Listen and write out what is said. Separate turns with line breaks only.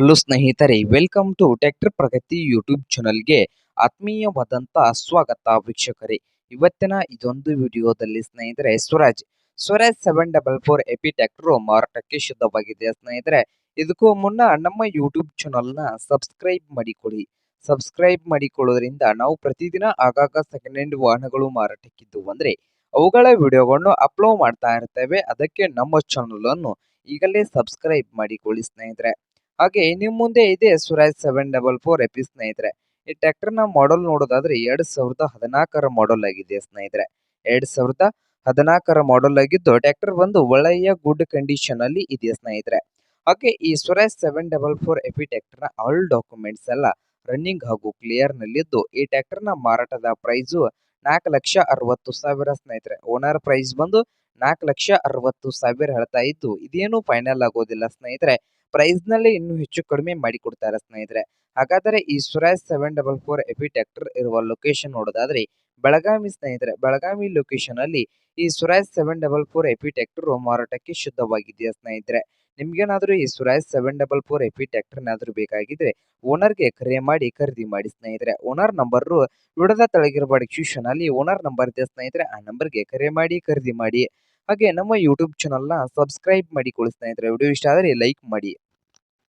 Hello ಸ್ನೇಹಿತರೆ welcome to tractor Pragati YouTube ಚಾನಲ್ಗೆ ಆತ್ಮೀಯವಾದಂಥ ಸ್ವಾಗತ ವೀಕ್ಷಕರೇ. ಇವತ್ತಿನ ಇದೊಂದು ವಿಡಿಯೋದಲ್ಲಿ ಸ್ನೇಹಿತರೆ, Swaraj Swaraj seven double four FE tractor ಮಾರಾಟಕ್ಕೆ ಶುದ್ಧವಾಗಿದೆ ಸ್ನೇಹಿತರೆ. ಇದಕ್ಕೂ ಮುನ್ನ ನಮ್ಮ ಯೂಟ್ಯೂಬ್ ಚಾನಲ್ನ ಸಬ್ಸ್ಕ್ರೈಬ್ ಮಾಡಿಕೊಳ್ಳಿ. ಸಬ್ಸ್ಕ್ರೈಬ್ ಮಾಡಿಕೊಳ್ಳೋದ್ರಿಂದ ನಾವು ಪ್ರತಿದಿನ ಆಗಾಗ ಸೆಕೆಂಡ್ ಹ್ಯಾಂಡ್ ವಾಹನಗಳು ಮಾರಾಟಕ್ಕಿದ್ದು ಅಂದರೆ ಅವುಗಳ ವಿಡಿಯೋಗಳನ್ನು ಅಪ್ಲೋಡ್ ಮಾಡ್ತಾ ಇರ್ತೇವೆ. ಅದಕ್ಕೆ ನಮ್ಮ ಚಾನಲನ್ನು ಈಗಲೇ ಸಬ್ಸ್ಕ್ರೈಬ್ ಮಾಡಿಕೊಳ್ಳಿ ಸ್ನೇಹಿತರೆ. ಹಾಗೆ ನಿಮ್ಮ ಮುಂದೆ ಇದೆ Swaraj seven double four FE ಸ್ನೇಹಿತರೆ. ಈ ಟ್ರ್ಯಾಕ್ಟರ್ನ ಮಾಡೆಲ್ ನೋಡೋದಾದ್ರೆ ಎರಡ್ ಸಾವಿರದ ಹದಿನಾಲ್ಕರ ಮಾಡೆಲ್ ಆಗಿದೆ ಸ್ನೇಹಿತರೆ. ಎರಡ್ ಸಾವಿರದ ಹದಿನಾಲ್ಕರ ಮಾಡೆಲ್ ಆಗಿದ್ದು ಟ್ರ್ಯಾಕ್ಟರ್ ಬಂದು ಒಳ್ಳೆಯ ಗುಡ್ ಕಂಡೀಷನ್ ಅಲ್ಲಿ ಇದೆ ಸ್ನೇಹಿತರೆ. ಹಾಗೆ ಈ Swaraj seven double four FE ಟ್ರ್ಯಾಕ್ಟರ್ನ ಆಲ್ ಡಾಕ್ಯುಮೆಂಟ್ಸ್ ಎಲ್ಲ ರನ್ನಿಂಗ್ ಹಾಗೂ ಕ್ಲಿಯರ್ ನಲ್ಲಿದ್ದು ಈ ಟ್ರ್ಯಾಕ್ಟರ್ನ ಮಾರಾಟದ ಪ್ರೈಸ್ ನಾಲ್ಕು ಲಕ್ಷ ಅರವತ್ತು ಸಾವಿರ ಸ್ನೇಹಿತರೆ. ಓನರ್ ಪ್ರೈಸ್ ಬಂದು ನಾಲ್ಕು ಲಕ್ಷ ಅರವತ್ತು ಸಾವಿರ ಹೇಳ್ತಾ ಇದ್ದು ಇದೇನು ಫೈನಲ್ ಆಗೋದಿಲ್ಲ ಸ್ನೇಹಿತರೆ. ಪ್ರೈಸ್ನಲ್ಲಿ ಇನ್ನು ಹೆಚ್ಚು ಕಡಿಮೆ ಮಾಡಿಕೊಡ್ತಾರೆ ಸ್ನೇಹಿತರೆ. ಹಾಗಾದರೆ ಈ Swaraj seven double four FE tractor ಇರುವ ಲೊಕೇಶನ್ ನೋಡೋದಾದ್ರೆ ಬೆಳಗಾವಿ ಸ್ನೇಹಿತರೆ. ಬೆಳಗಾವಿ ಲೊಕೇಶನ್ ಅಲ್ಲಿ ಈ Swaraj seven double four FE tractor ಮಾರಾಟಕ್ಕೆ ಶುದ್ಧವಾಗಿದೆಯಾ ಸ್ನೇಹಿತರೆ? ನಿಮ್ಗೇನಾದ್ರೂ ಈ Swaraj seven double four FE tractor ಏನಾದ್ರೂ ಬೇಕಾಗಿದ್ರೆ ಓನರ್ಗೆ ಕರೆ ಮಾಡಿ ಖರೀದಿ ಮಾಡಿ ಸ್ನೇಹಿತರೆ. ಓನರ್ ನಂಬರ್ ವಿಡದ ಕೆಳಗಿರುವ ಡಿಸ್ಕ್ರಿಪ್ಷನ್ ಅಲ್ಲಿ ಓನರ್ ನಂಬರ್ ಇದೆ ಸ್ನೇಹಿತರೆ. ಆ ನಂಬರ್ಗೆ ಕರೆ ಮಾಡಿ ಖರೀದಿ ಮಾಡಿ. ಹಾಗೆ ನಮ್ಮ ಯೂಟ್ಯೂಬ್ ಚಾನಲ್ನ ಸಬ್ಸ್ಕ್ರೈಬ್ ಮಾಡಿಕೊಳ್ಳಿ ಸ್ನೇಹಿತರೆ. ವಿಡಿಯೋ ಇಷ್ಟ ಆದರೆ ಲೈಕ್ ಮಾಡಿ.